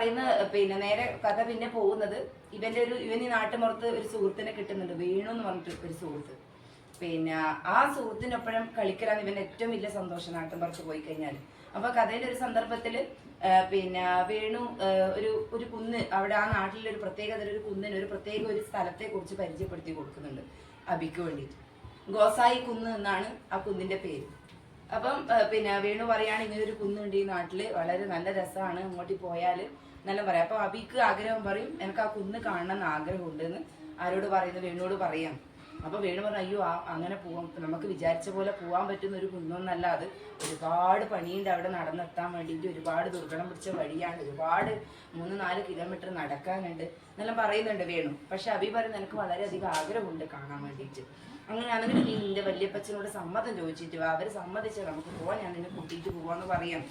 പറയുന്ന പിന്നെ നേരെ കഥ പിന്നെ പോകുന്നത് ഇവന്റെ ഒരു ഇവൻ ഈ നാട്ടുമുറത്ത് ഒരു സുഹൃത്തിനെ കിട്ടുന്നുണ്ട് വേണു എന്ന് പറഞ്ഞിട്ട് ഒരു സുഹൃത്ത്. പിന്നെ ആ സുഹൃത്തിനൊപ്പഴും കളിക്കലാണ് ഇവന്റെ ഏറ്റവും വലിയ സന്തോഷം നാട്ടുമ്പുറത്ത് പോയി കഴിഞ്ഞാൽ അപ്പൊ കഥയിലെ ഒരു സന്ദർഭത്തിൽ പിന്നെ വേണു ഒരു ഒരു കുന്ന് അവിടെ ആ നാട്ടിലെ ഒരു പ്രത്യേകത ഒരു കുന്നിന് ഒരു പ്രത്യേക ഒരു സ്ഥലത്തെ കുറിച്ച് പരിചയപ്പെടുത്തി കൊടുക്കുന്നുണ്ട് അബിക്ക് വേണ്ടിയിട്ട്. ഗോസായി കുന്ന് എന്നാണ് ആ കുന്നിന്റെ പേര്. അപ്പം പിന്നെ വേണു പറയാണ് ഇങ്ങനെ ഒരു കുന്നുണ്ട് ഈ നാട്ടിൽ വളരെ നല്ല രസമാണ് അങ്ങോട്ട് പോയാൽ. നല്ല പറയാം. അപ്പൊ അബിക്ക് ആഗ്രഹം പറയും എനിക്ക് ആ കുന്ന് കാണണം എന്ന് ആഗ്രഹമുണ്ട് എന്ന് ആരോട് പറയുന്നു വേണുവോട് പറയാം. അപ്പൊ വേണു പറഞ്ഞു അയ്യോ അങ്ങനെ പോവാം. നമുക്ക് വിചാരിച്ച പോലെ പോവാൻ പറ്റുന്ന ഒരു കുന്നൊന്നല്ല അത്. ഒരുപാട് പണിയുണ്ട് അവിടെ നടന്നെത്താൻ വേണ്ടിയിട്ട്. ഒരുപാട് ദുർഘടം പിടിച്ച വഴിയാണ്. ഒരുപാട് മൂന്ന് നാല് കിലോമീറ്റർ നടക്കാനുണ്ട്. എന്നെല്ലാം പറയുന്നുണ്ട് വേണു. പക്ഷെ അബി പറയുന്നത് എനിക്ക് വളരെയധികം ആഗ്രഹമുണ്ട് കാണാൻ വേണ്ടിയിട്ട്. അങ്ങനെയാണെങ്കിൽ നീ നിന്റെ വല്യപ്പച്ചനോട് സമ്മതം ചോദിച്ചിട്ട് അവർ സമ്മതിച്ചാൽ നമുക്ക് പോവാൻ ഞാൻ നിന്നെ കൂട്ടിയിട്ട് പോവാന്ന് പറയാം.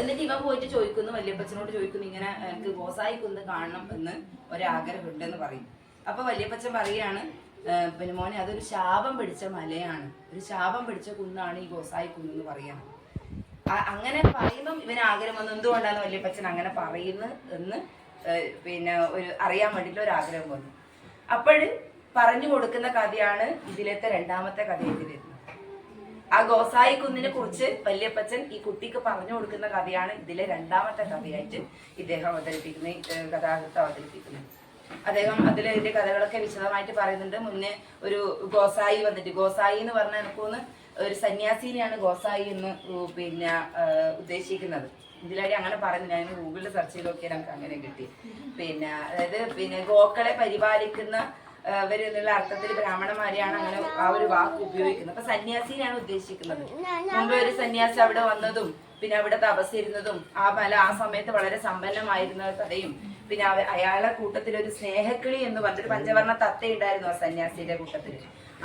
എന്നിട്ട് ഇവൻ പോയിട്ട് ചോദിക്കുന്നു വല്യപ്പച്ചനോട് ചോദിക്കുന്നു ഇങ്ങനെ എനിക്ക് ഗോസായി കുന്ന് കാണണം എന്ന് ഒരാഗ്രഹമുണ്ട് ഉണ്ടെന്ന് പറയും. അപ്പൊ വല്യപ്പച്ചൻ പറയാണ് പിന്നെ മോനെ അതൊരു ശാപം പിടിച്ച മലയാണ്. ഒരു ശാപം പിടിച്ച കുന്നാണ് ഈ ഗോസായി കുന്ന് എന്ന് പറയാം. അങ്ങനെ പറയുമ്പം ഇവന് ആഗ്രഹം വന്നു എന്തുകൊണ്ടാണ് വല്യപ്പച്ചൻ അങ്ങനെ പറയുന്നത് എന്ന് പിന്നെ ഒരു അറിയാൻ വേണ്ടിയിട്ട് ഒരു ആഗ്രഹം വന്നു. അപ്പോഴ് പറഞ്ഞു കൊടുക്കുന്ന കഥയാണ് ഇതിലത്തെ രണ്ടാമത്തെ കഥയിൽ വരുന്നത്. ആ ഗോസായി കുന്നിനെ കുറിച്ച് വല്യപ്പച്ചൻ ഈ കുട്ടിക്ക് പറഞ്ഞു കൊടുക്കുന്ന കഥയാണ് ഇതിലെ രണ്ടാമത്തെ കഥയായിട്ട് ഇദ്ദേഹം അവതരിപ്പിക്കുന്ന കഥാകൃത്ത് അവതരിപ്പിക്കുന്നത്. അദ്ദേഹം അതിൽ ഇതിന്റെ കഥകളൊക്കെ വിശദമായിട്ട് പറയുന്നുണ്ട്. മുന്നേ ഒരു ഗോസായി വന്നിട്ട് ഗോസായി എന്ന് പറഞ്ഞ എനിക്കൊന്ന് ഒരു സന്യാസിനെയാണ് ഗോസായി എന്ന് പിന്നെ ഉദ്ദേശിക്കുന്നത്. ഇതിലായി അങ്ങനെ പറയുന്നു. ഞാൻ ഗൂഗിളിൽ സെർച്ച് ചെയ്ത് നോക്കിയാൽ നമുക്ക് അങ്ങനെ കിട്ടി. പിന്നെ അതായത് പിന്നെ ഗോക്കളെ പരിപാലിക്കുന്ന അവർ എന്നുള്ള അർത്ഥത്തിൽ ബ്രാഹ്മണന്മാരെയാണ് അങ്ങനെ ആ ഒരു വാക്ക് ഉപയോഗിക്കുന്നത്. അപ്പൊ സന്യാസിനെയാണ് ഉദ്ദേശിക്കുന്നത്. മുമ്പ് ഒരു സന്യാസി അവിടെ വന്നതും പിന്നെ അവിടെ തപസ്സിരുന്നതും ആ പല ആ സമയത്ത് വളരെ സമ്പന്നമായിരുന്ന കഥയും പിന്നെ അയാളെ കൂട്ടത്തിൽ ഒരു സ്നേഹക്കിളി എന്ന് പറഞ്ഞൊരു പഞ്ചവർണ തത്ത ഉണ്ടായിരുന്നു ആ സന്യാസിയുടെ കൂട്ടത്തിൽ.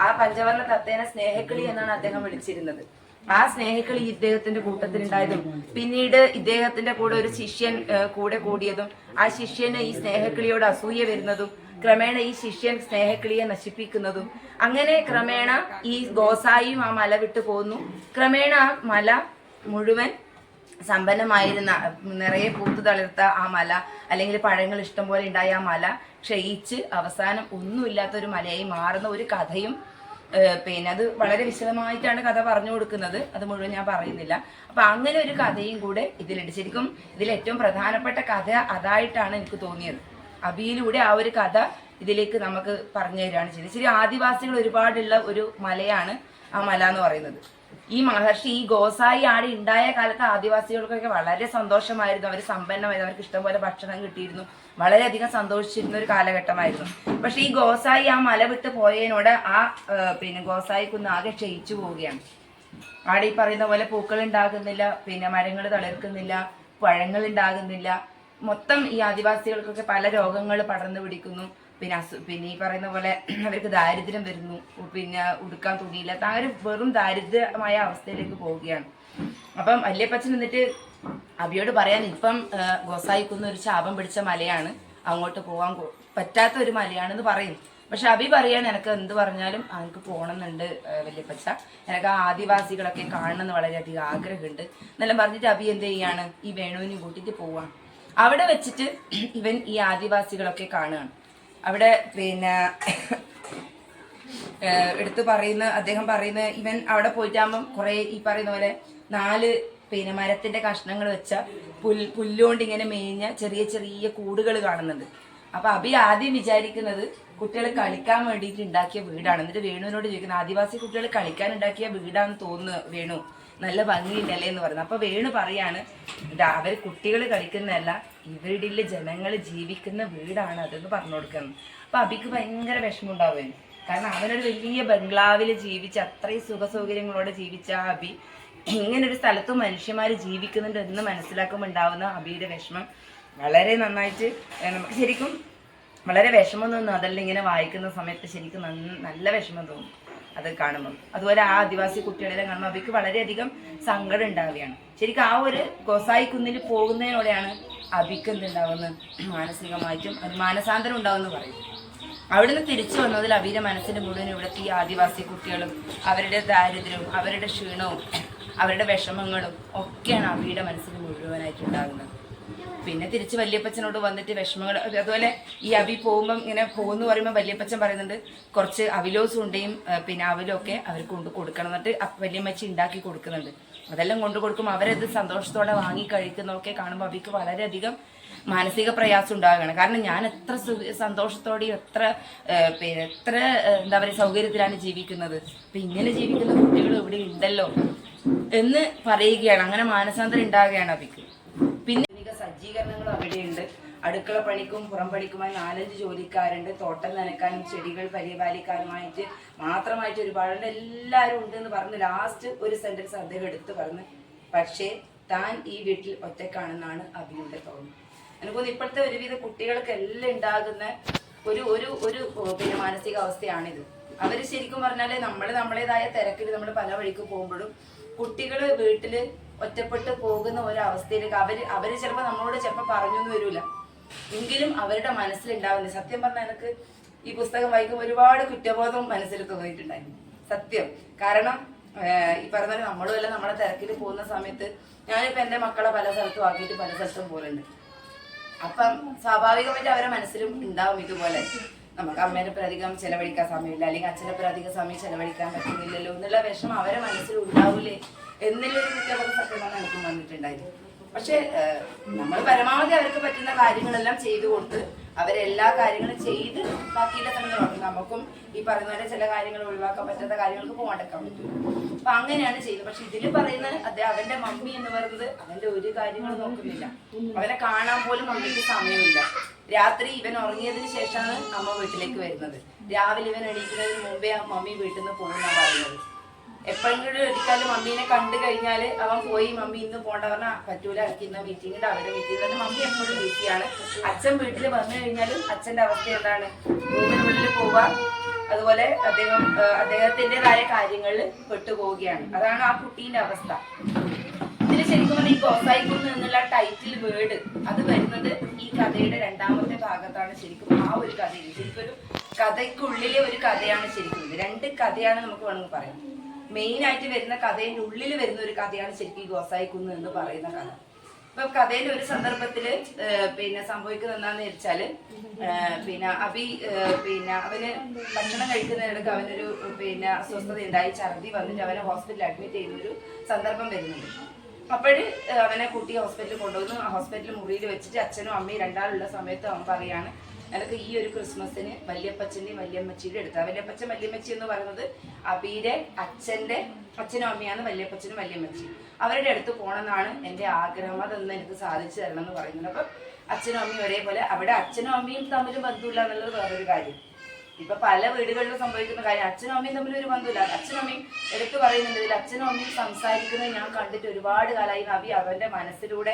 ആ പഞ്ചവർണ തത്തേനെ സ്നേഹക്കിളി എന്നാണ് അദ്ദേഹം വിളിച്ചിരുന്നത്. ആ സ്നേഹക്കിളി ഇദ്ദേഹത്തിന്റെ കൂട്ടത്തിലുണ്ടായതും പിന്നീട് ഇദ്ദേഹത്തിന്റെ കൂടെ ഒരു ശിഷ്യൻ കൂടെ കൂടിയതും ആ ശിഷ്യന് ഈ സ്നേഹക്കിളിയോട് അസൂയ വരുന്നതും ക്രമേണ ഈ ശിഷ്യൻ സ്നേഹക്കിളിയെ നശിപ്പിക്കുന്നതും അങ്ങനെ ക്രമേണ ഈ ഗോസായിയും ആ മല വിട്ടു പോകുന്നു ക്രമേണ ആ മല മുഴുവൻ സമ്പന്നമായിരുന്ന നിറയെ പൂത്തു തളിർത്ത ആ മല അല്ലെങ്കിൽ പഴങ്ങൾ ഇഷ്ടം പോലെ ഉണ്ടായ ആ മല ക്ഷയിച്ച് അവസാനം ഒന്നുമില്ലാത്ത ഒരു മലയായി മാറുന്ന ഒരു കഥയും പിന്നെ അത് വളരെ വിശദമായിട്ടാണ് കഥ പറഞ്ഞു കൊടുക്കുന്നത്. അത് മുഴുവൻ ഞാൻ പറയുന്നില്ല. അപ്പൊ അങ്ങനെ ഒരു കഥയും കൂടെ ഇതിലുണ്ട് ശരിക്കും ഇതിൽ ഏറ്റവും പ്രധാനപ്പെട്ട കഥ അതായിട്ടാണ് എനിക്ക് തോന്നിയത്. അബിയിലൂടെ ആ ഒരു കഥ ഇതിലേക്ക് നമുക്ക് പറഞ്ഞു തരികയാണ് ചെയ്തത്. ശരി ആദിവാസികൾ ഒരുപാടുള്ള ഒരു മലയാണ് ആ മല എന്ന് പറയുന്നത്. ഈ മഹർഷി ഈ ഗോസായി ആടെ ഉണ്ടായ കാലത്ത് ആദിവാസികൾക്കൊക്കെ വളരെ സന്തോഷമായിരുന്നു. അവർ സമ്പന്നമായിരുന്നു. അവർക്ക് ഇഷ്ടംപോലെ ഭക്ഷണം കിട്ടിയിരുന്നു. വളരെയധികം സന്തോഷിച്ചിരുന്ന ഒരു കാലഘട്ടമായിരുന്നു. പക്ഷെ ഈ ഗോസായി ആ മല വിട്ട് പോയതിനോട് ആ, പിന്നെ ഗോസായി കുന്ന് ആകെ ക്ഷയിച്ചു പോവുകയാണ്. ആടെ ഈ പറയുന്ന പോലെ പൂക്കൾ ഉണ്ടാകുന്നില്ല പിന്നെ മരങ്ങൾ തളിർക്കുന്നില്ല പഴങ്ങൾ ഉണ്ടാകുന്നില്ല മൊത്തം ഈ ആദിവാസികൾക്കൊക്കെ പല രോഗങ്ങൾ പടർന്നു പിടിക്കുന്നു. പിന്നെ അസു പിന്നെ ഈ പറയുന്ന പോലെ അവർക്ക് ദാരിദ്ര്യം വരുന്നു. പിന്നെ ഉടുക്കാൻ തുണിയില്ലാത്ത ആ ഒരു വെറും ദാരിദ്ര്യമായ അവസ്ഥയിലേക്ക് പോവുകയാണ്. അപ്പം വല്യപ്പച്ചൻ എന്നിട്ട് അബിയോട് പറയാൻ ഇപ്പം ഗോസായിക്കുന്ന ഒരു ശാപം പിടിച്ച മലയാണ്. അങ്ങോട്ട് പോകാൻ പറ്റാത്ത ഒരു മലയാണെന്ന് പറയും. പക്ഷെ അബി പറയാൻ എനിക്ക് എന്ത് പറഞ്ഞാലും എനിക്ക് പോകണമെന്നുണ്ട് വല്യപ്പച്ച. എനിക്ക് ആ ആദിവാസികളൊക്കെ കാണണമെന്ന് വളരെയധികം ആഗ്രഹമുണ്ട്. എന്നെല്ലാം പറഞ്ഞിട്ട് അബി എന്ത് ചെയ്യാണ്? ഈ വേണുവിനെ കൂട്ടിയിട്ട് പോവാണ്. അവിടെ വെച്ചിട്ട് ഇവൻ ഈ ആദിവാസികളൊക്കെ കാണുകയാണ്. അവിടെ പിന്നെ എടുത്തു പറയുന്ന അദ്ദേഹം പറയുന്ന ഇവൻ അവിടെ പോയിട്ടാകുമ്പം കുറെ ഈ പറയുന്ന പോലെ നാല് പിന്നെ മരത്തിന്റെ കഷ്ണങ്ങൾ വെച്ച പുൽ പുല്ലുകൊണ്ട് ഇങ്ങനെ മേഞ്ഞ ചെറിയ ചെറിയ കൂടുകൾ കാണുന്നുണ്ട് അപ്പൊ അഭി ആദ്യം വിചാരിക്കുന്നത് കുട്ടികൾ കളിക്കാൻ വേണ്ടിയിട്ട് ഉണ്ടാക്കിയ വീടാണ്. എന്നിട്ട് വേണുവിനോട് ചോദിക്കുന്നത് ആദിവാസി കുട്ടികൾ കളിക്കാൻ ഉണ്ടാക്കിയ വീടാണെന്ന് തോന്നുന്നു വേണു. നല്ല ഭംഗിയില്ലല്ലേ എന്ന് പറയുന്നത്. അപ്പൊ വേണു പറയാണ് അവർ കുട്ടികൾ കളിക്കുന്നതല്ല ഇവരുടെ ജനങ്ങൾ ജീവിക്കുന്ന വീടാണ് അതെന്ന് പറഞ്ഞു കൊടുക്കുന്നത് അപ്പൊ അബിക്ക് ഭയങ്കര വിഷമം ഉണ്ടാവുകയാണ് കാരണം അവനൊരു വലിയ ബംഗ്ലാവിൽ ജീവിച്ച അത്രയും സുഖ സൗകര്യങ്ങളോടെ ജീവിച്ച ആ അബി ഇങ്ങനെ ഒരു സ്ഥലത്ത് മനുഷ്യന്മാർ ജീവിക്കുന്നുണ്ട് എന്ന് മനസ്സിലാക്കുമ്പോൾ ഉണ്ടാവുന്ന അബിയുടെ വിഷമം വളരെ നന്നായിട്ട് നമുക്ക് ശരിക്കും വളരെ വിഷമം തോന്നുന്നു. അതെല്ലാം ഇങ്ങനെ വായിക്കുന്ന സമയത്ത് ശരിക്കും നല്ല വിഷമം തോന്നും. അത് കാണുമ്പോൾ അതുപോലെ ആ ആദിവാസി കുട്ടികളെല്ലാം കാണുമ്പോൾ അവർക്ക് വളരെയധികം സങ്കടം ഉണ്ടാവുകയാണ്. ശരിക്കും ആ ഒരു ഗോസായി കുന്നിൽ പോകുന്നതിനോടെയാണ് അബിക്ക് എന്തുണ്ടാവുന്നത്? മാനസികമായിട്ടും അത് മാനസാന്തരം ഉണ്ടാവുമെന്ന് പറയും. അവിടുന്ന് തിരിച്ചു വന്നതിൽ അബിയുടെ മനസ്സിന് മുഴുവൻ ഇവിടുത്തെ ഈ ആദിവാസി കുട്ടികളും അവരുടെ ദാരിദ്ര്യവും അവരുടെ ക്ഷീണവും അവരുടെ വിഷമങ്ങളും ഒക്കെയാണ് അബിയുടെ മനസ്സിന് മുഴുവനായിട്ട് ഉണ്ടാകുന്നത്. പിന്നെ തിരിച്ച് വല്യപ്പച്ചനോട് വന്നിട്ട് വിഷമങ്ങൾ അതുപോലെ ഈ അവി പോകുമ്പം ഇങ്ങനെ പോകുന്നു പറയുമ്പോൾ വല്യപ്പച്ചൻ പറയുന്നുണ്ട് കുറച്ച് അവിലോസും ഉണ്ടയും പിന്നെ ഒക്കെ അവർക്ക് കൊണ്ട് കൊടുക്കണം എന്നിട്ട് വല്യമ്മച്ചി ഉണ്ടാക്കി കൊടുക്കുന്നുണ്ട്. അതെല്ലാം കൊണ്ട് കൊടുക്കുമ്പോൾ അവരത് സന്തോഷത്തോടെ വാങ്ങി കഴിക്കുന്നതൊക്കെ കാണുമ്പോൾ അവിക്ക് വളരെയധികം മാനസിക പ്രയാസം ഉണ്ടാകുകയാണ് കാരണം ഞാൻ എത്ര സന്തോഷത്തോടെയും എത്ര പിന്നെ എത്ര എന്താ പറയുക സൗകര്യത്തിലാണ് ജീവിക്കുന്നത്. അപ്പം ഇങ്ങനെ ജീവിക്കുന്ന കുട്ടികൾ ഇവിടെ ഉണ്ടല്ലോ എന്ന് പറയുകയാണ്. അങ്ങനെ മാനസാന്തരം ഉണ്ടാകുകയാണ് ആധുനിക സജ്ജീകരണങ്ങളും അവിടെയുണ്ട്. അടുക്കള പണിക്കും പുറം പണിക്കുമായി നാലഞ്ച് ജോലിക്കാരുണ്ട്. തോട്ടം നനക്കാനും ചെടികൾ പരിപാലിക്കാനുമായിട്ട് മാത്രമായിട്ട് ഒരുപാട് എല്ലാവരും ഉണ്ട് എന്ന് പറഞ്ഞ് ലാസ്റ്റ് ഒരു സെന്റൻസ് അദ്ദേഹം എടുത്ത് പറഞ്ഞ്. പക്ഷേ താൻ ഈ വീട്ടിൽ ഒറ്റക്കാണെന്നാണ് അഭിയുടെ തോന്നുന്നത് എനിക്ക് തോന്നുന്നു ഇപ്പോഴത്തെ ഒരുവിധ കുട്ടികൾക്ക് എല്ലാം ഉണ്ടാകുന്ന ഒരു ഒരു ഒരു പിന്നെ മാനസികാവസ്ഥയാണിത്. അവർ ശരിക്കും പറഞ്ഞാൽ നമ്മൾ നമ്മളേതായ തിരക്കിൽ നമ്മൾ പല വഴിക്ക് പോകുമ്പോഴും കുട്ടികൾ വീട്ടിൽ ഒറ്റപ്പെട്ട് പോകുന്ന ഒരവസ്ഥയിലേക്ക് അവർ അവർ ചിലപ്പോൾ നമ്മളോട് ചിലപ്പോൾ പറഞ്ഞൊന്നും വരൂല. എങ്കിലും അവരുടെ മനസ്സിലുണ്ടാവുന്നത് സത്യം പറഞ്ഞാൽ എനിക്ക് ഈ പുസ്തകം വായിക്കുമ്പോൾ ഒരുപാട് കുറ്റബോധം മനസ്സിൽ തോന്നിയിട്ടുണ്ടായിരുന്നു. സത്യം. കാരണം ഈ പറഞ്ഞ പോലെ നമ്മളും എല്ലാം നമ്മളെ തിരക്കിൽ പോകുന്ന സമയത്ത് ഞാനിപ്പോ എന്റെ മക്കളെ പല സ്ഥലത്തും ആക്കിയിട്ട് പല സ്ഥലത്തും പോലുണ്ട് അപ്പം സ്വാഭാവികമായിട്ട് അവരെ മനസ്സിലും ഉണ്ടാവും ഇതുപോലെ. നമുക്ക് അമ്മേനെ അധികം ചെലവഴിക്കാൻ സമയമില്ല. അല്ലെങ്കിൽ അച്ഛനെ അധികം സമയം ചെലവഴിക്കാൻ പറ്റുന്നില്ലല്ലോ എന്നുള്ള വിഷമം അവരെ മനസ്സിൽ ഉണ്ടാവൂലേ എന്നുള്ളൊരു കുറ്റബോധ സത്യമാണ് എനിക്കും വന്നിട്ടുണ്ടായിരുന്നു പക്ഷെ നമ്മൾ പരമാവധി അവർക്ക് പറ്റുന്ന കാര്യങ്ങളെല്ലാം ചെയ്തു കൊടുത്ത് അവരെല്ലാ കാര്യങ്ങളും ചെയ്ത് ബാക്കിയുള്ള സമയത്ത് നമുക്കും ഈ പറയുന്ന പോലെ ചില കാര്യങ്ങൾ ഒഴിവാക്കാൻ പറ്റാത്ത കാര്യങ്ങൾക്ക് പോകാണ്ടെക്കാൻ പറ്റും. അപ്പൊ അങ്ങനെയാണ് ചെയ്യുന്നത്. പക്ഷെ ഇതിൽ പറയുന്ന അദ്ദേഹം അവന്റെ മമ്മി എന്ന് പറയുന്നത് അവന്റെ ഒരു കാര്യങ്ങളും നോക്കുന്നില്ല. അവനെ കാണാൻ പോലും മമ്മിക്ക് സമയമില്ല. രാത്രി ഇവൻ ഉറങ്ങിയതിന് ശേഷമാണ് അമ്മ വീട്ടിലേക്ക് വരുന്നത്. രാവിലെ ഇവൻ എണീക്കുന്നതിന് മുമ്പേ ആ മമ്മി വീട്ടിൽ നിന്ന് പോകുന്ന പറയുന്നത്. എപ്പോഴെങ്കിലും ഒരിക്കലും മമ്മീനെ കണ്ടു കഴിഞ്ഞാൽ അവൻ പോയി മമ്മി ഇന്ന് പോണ്ട. പറഞ്ഞാൽ പറ്റൂല എനിക്ക് ഇന്ന് മീറ്റിംഗ് ഉണ്ട് അവിടെ മീറ്റിംഗ് തന്നെ മമ്മി എപ്പോഴും ബിസിയാണ് അച്ഛൻ വീട്ടിൽ വന്നു കഴിഞ്ഞാലും അച്ഛന്റെ അവസ്ഥ എന്താണ്? റൂമിനുള്ളിൽ പോവുക. അതുപോലെ അദ്ദേഹം അദ്ദേഹത്തിന്റെതായ കാര്യങ്ങളിൽ പെട്ടുപോവുകയാണ്. അതാണ് ആ കുട്ടീന്റെ അവസ്ഥ. ഇതിൽ ശരിക്കും പറഞ്ഞാൽ ഈ കോസായിക്കു എന്നുള്ള ടൈറ്റിൽ വേർഡ് അത് വരുന്നത് ഈ കഥയുടെ രണ്ടാമത്തെ ഭാഗത്താണ് ശരിക്കും ആ ഒരു കഥയിൽ. ശരിക്കും ഒരു കഥയ്ക്കുള്ളിലെ ഒരു കഥയാണ് ശരിക്കും രണ്ട് കഥയാണ് നമുക്ക് വേണമെങ്കിൽ പറയാം. മെയിൻ ആയിട്ട് വരുന്ന കഥയുടെ ഉള്ളിൽ വരുന്ന ഒരു കഥയാണ് ശരിക്കും ഗോസായി കുന്ന് എന്ന് പറയുന്ന കഥ. ഇപ്പൊ കഥയിൽ ഒരു സന്ദർഭത്തിൽ പിന്നെ സംഭവിക്കുന്നത് എന്താന്ന് വെച്ചാൽ പിന്നെ അഭി പിന്നെ അവന് ഭക്ഷണം കഴിക്കുന്നതിനിടയ്ക്ക് അവനൊരു പിന്നെ അസ്വസ്ഥത ഉണ്ടായി ഛർദി വന്നിട്ട് അവനെ ഹോസ്പിറ്റലിൽ അഡ്മിറ്റ് ചെയ്യുന്ന ഒരു സന്ദർഭം വരുന്നുണ്ട്. അപ്പോഴ് അവനെ കുട്ടി ഹോസ്പിറ്റലിൽ കൊണ്ടുവന്നു ആ ഹോസ്പിറ്റൽ മുറിയിൽ വെച്ചിട്ട് അച്ഛനും അമ്മയും രണ്ടാളുള്ള സമയത്ത് അവൻ പറയാണ് എനിക്ക് ഈ ഒരു ക്രിസ്മസിന് വല്യപ്പച്ചന്റെയും വല്യമ്മച്ചിയുടെ അടുത്ത. വല്യപ്പച്ചൻ വല്യമ്മച്ചി എന്ന് പറയുന്നത് അബിയുടെ അച്ഛന്റെ അച്ഛനും അമ്മയാണ് വല്യപ്പച്ചനും വല്യമ്മച്ചി. അവരുടെ അടുത്ത് പോകണമെന്നാണ് എന്റെ ആഗ്രഹം. അതൊന്ന് എനിക്ക് സാധിച്ചു തരണം എന്ന് പറയുന്നത്. അപ്പം അച്ഛനും അമ്മയും ഒരേപോലെ. അവിടെ അച്ഛനും അമ്മയും തമ്മിൽ ബന്ധമില്ല എന്നുള്ളത് വേറൊരു കാര്യം. ഇപ്പൊ പല വീടുകളിലും സംഭവിക്കുന്ന കാര്യം. അച്ഛനും അമ്മയും തമ്മിൽ ഒരു ബന്ധമില്ല. അച്ഛനും അമ്മയും എടുത്തു പറയുന്നുണ്ട് ഇതിൽ അച്ഛനും അമ്മയും സംസാരിക്കുന്നത് ഞാൻ കണ്ടിട്ട് ഒരുപാട് കാലമായി നവി അവന്റെ മനസ്സിലൂടെ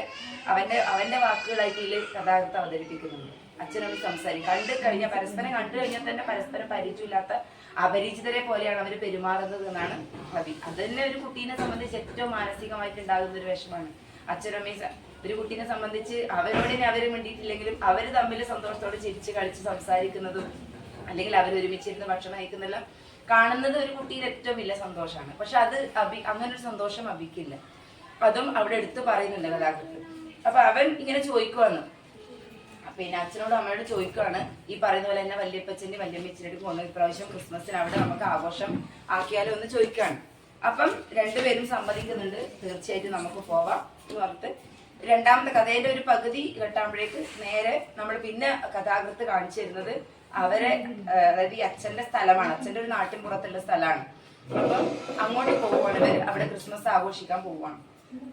അവന്റെ അവന്റെ വാക്കുകളായിട്ട് ഇതിൽ കഥാകൃത്ത് അവതരിപ്പിക്കുന്നുണ്ട്. അച്ഛനും അമ്മയും സംസാരിക്കും. കണ്ടു കഴിഞ്ഞാൽ പരസ്പരം കണ്ടു കഴിഞ്ഞാൽ തന്നെ പരസ്പരം പരിചയമില്ലാത്ത അപരിചിതരെ പോലെയാണ് അവർ പെരുമാറുന്നത് എന്നാണ് കവി അത് തന്നെ ഒരു കുട്ടീനെ സംബന്ധിച്ച് ഏറ്റവും മാനസികമായിട്ട് ഉണ്ടാകുന്ന ഒരു വിഷമാണ് അച്ഛനും അമ്മയും ഒരു കുട്ടീനെ സംബന്ധിച്ച് അവരോട് അവരും വേണ്ടിയിട്ടില്ലെങ്കിലും അവർ തമ്മിൽ സന്തോഷത്തോടെ ചിരിച്ച് കളിച്ച് സംസാരിക്കുന്നതും അല്ലെങ്കിൽ അവർ ഒരുമിച്ചിരുന്ന് ഭക്ഷണം കഴിക്കുന്നെല്ലാം കാണുന്നത് ഒരു കുട്ടിയുടെ ഏറ്റവും വലിയ സന്തോഷമാണ്. പക്ഷെ അത് അഭി അങ്ങനെ ഒരു സന്തോഷം അഭിക്കില്ല. അതും അവിടെ എടുത്തു പറയുന്നുണ്ട് കഥാകൃത്ത്. അപ്പൊ അവൻ ഇങ്ങനെ ചോദിക്കുവാന്ന് പിന്നെ അച്ഛനോടും അമ്മയോട് ചോദിക്കുവാണ് ഈ പറയുന്ന പോലെ തന്നെ വല്യപ്പച്ചന്റെ വല്യമ്മച്ചിനോട് പോകുന്ന. ഇപ്രാവശ്യം ക്രിസ്മസിന് അവിടെ നമുക്ക് ആഘോഷം ആക്കിയാലോ? എന്ന് ചോദിക്കുകയാണ് അപ്പം രണ്ടുപേരും സമ്മതിക്കുന്നുണ്ട്. തീർച്ചയായിട്ടും നമുക്ക് പോവാം. എന്ന് പറഞ്ഞിട്ട് രണ്ടാമത്തെ കഥയുടെ ഒരു പകുതി കെട്ടാകുമ്പോഴേക്ക് നേരെ നമ്മൾ പിന്നെ കഥാകൃത്ത് കാണിച്ചു തരുന്നത് അവരെ അതായത് ഈ അച്ഛന്റെ സ്ഥലമാണ്. അച്ഛന്റെ ഒരു നാട്ടിൻ പുറത്തുള്ള സ്ഥലമാണ്. അപ്പം അങ്ങോട്ട് പോവുകയാണ് ഇവർ അവിടെ ക്രിസ്മസ് ആഘോഷിക്കാൻ പോവുകയാണ്.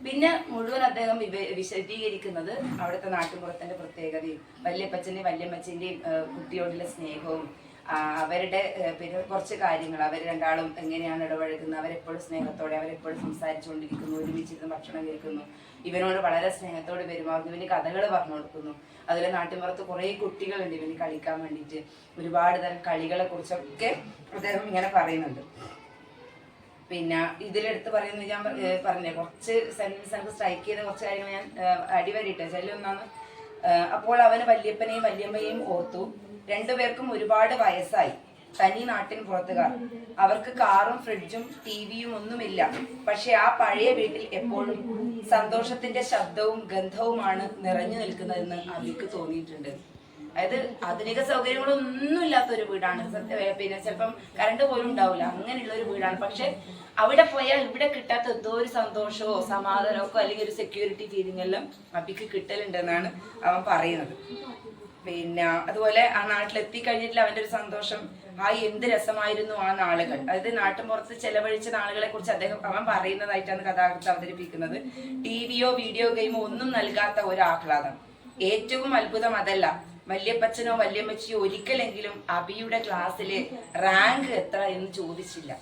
പിന്നെ മുഴുവൻ അദ്ദേഹം വിശദീകരിക്കുന്നത് അവിടുത്തെ നാട്ടിൻപുറത്തിന്റെ പ്രത്യേകതയും വല്യപ്പച്ചന്റെയും വല്യമ്മച്ചന്റെയും കുട്ടിയോടുള്ള സ്നേഹവും അവരുടെ പിന്നെ കുറച്ച് കാര്യങ്ങൾ അവർ രണ്ടാളും എങ്ങനെയാണ് ഇടപഴകുന്നത് അവരെപ്പോഴും സ്നേഹത്തോടെ അവരെപ്പോഴും സംസാരിച്ചുകൊണ്ടിരിക്കുന്നു ഒരുമിച്ചിരുന്ന് ഭക്ഷണം കഴിക്കുന്നു. ഇവനോട് വളരെ സ്നേഹത്തോടെ പെരുമാറുന്നു ഇവന് കഥകൾ പറഞ്ഞു കൊടുക്കുന്നു. അതുപോലെ നാട്ടിൻപുറത്ത് കുറേ കുട്ടികളുണ്ട് ഇവന് കളിക്കാൻ വേണ്ടിയിട്ട്. ഒരുപാട് തരം കളികളെ കുറിച്ചൊക്കെ അദ്ദേഹം ഇങ്ങനെ പറയുന്നുണ്ട്. പിന്നെ ഇതിലെടുത്ത് പറയുന്നത് ഞാൻ പറഞ്ഞേ കുറച്ച് സെന്റൻസ് എനിക്ക് സ്ട്രൈക്ക് ചെയ്ത കുറച്ച് കാര്യങ്ങൾ ഞാൻ അടിവരിയിട്ട്. ചെല്ലൊന്നാണ് അപ്പോൾ അവന് വല്യപ്പനെയും വല്യമ്മയെയും ഓർത്തു. രണ്ടുപേർക്കും ഒരുപാട് വയസ്സായി. തനി നാട്ടിൻ പുറത്തുകാർ. അവർക്ക് കാറും ഫ്രിഡ്ജും ടിവിയും ഒന്നുമില്ല. പക്ഷെ ആ പഴയ വീട്ടിൽ എപ്പോഴും സന്തോഷത്തിന്റെ ശബ്ദവും ഗന്ധവുമാണ് നിറഞ്ഞു നിൽക്കുന്നതെന്ന് അവർക്ക് തോന്നിയിട്ടുണ്ട്. അതായത് ആധുനിക സൗകര്യങ്ങളൊന്നും ഇല്ലാത്ത ഒരു വീടാണ് പിന്നെ ചിലപ്പം കറണ്ട് പോലും ഉണ്ടാവില്ല. അങ്ങനെയുള്ള ഒരു വീടാണ്. പക്ഷെ അവിടെ പോയാൽ ഇവിടെ കിട്ടാത്ത എന്തോ ഒരു സന്തോഷമോ സമാധാനമോ അല്ലെങ്കിൽ ഒരു സെക്യൂരിറ്റി ഫീലിംഗ് എല്ലാം അബിക്ക് കിട്ടലുണ്ടെന്നാണ് അവൻ പറയുന്നത്. പിന്നെ അതുപോലെ ആ നാട്ടിലെത്തി കഴിഞ്ഞിട്ടില്ല അവന്റെ ഒരു സന്തോഷം. ആ എന്ത് രസമായിരുന്നു ആ നാളുകൾ. അതായത് നാട്ടിൻ പുറത്ത് ചെലവഴിച്ച നാളുകളെ കുറിച്ച് അദ്ദേഹം അവൻ പറയുന്നതായിട്ടാണ് കഥാകൃത്ത് അവതരിപ്പിക്കുന്നത്. ടി വിയോ വീഡിയോ ഗെയിമോ ഒന്നും നൽകാത്ത ഒരു ആഹ്ലാദം ഏറ്റവും അത്ഭുതം അതല്ല. വല്യപ്പച്ചനോ വല്യമ്മച്ചിയോ ഒരിക്കലെങ്കിലും അബിയുടെ ക്ലാസ്സിലെ റാങ്ക് എത്ര എന്ന് ചോദിച്ചില്ല.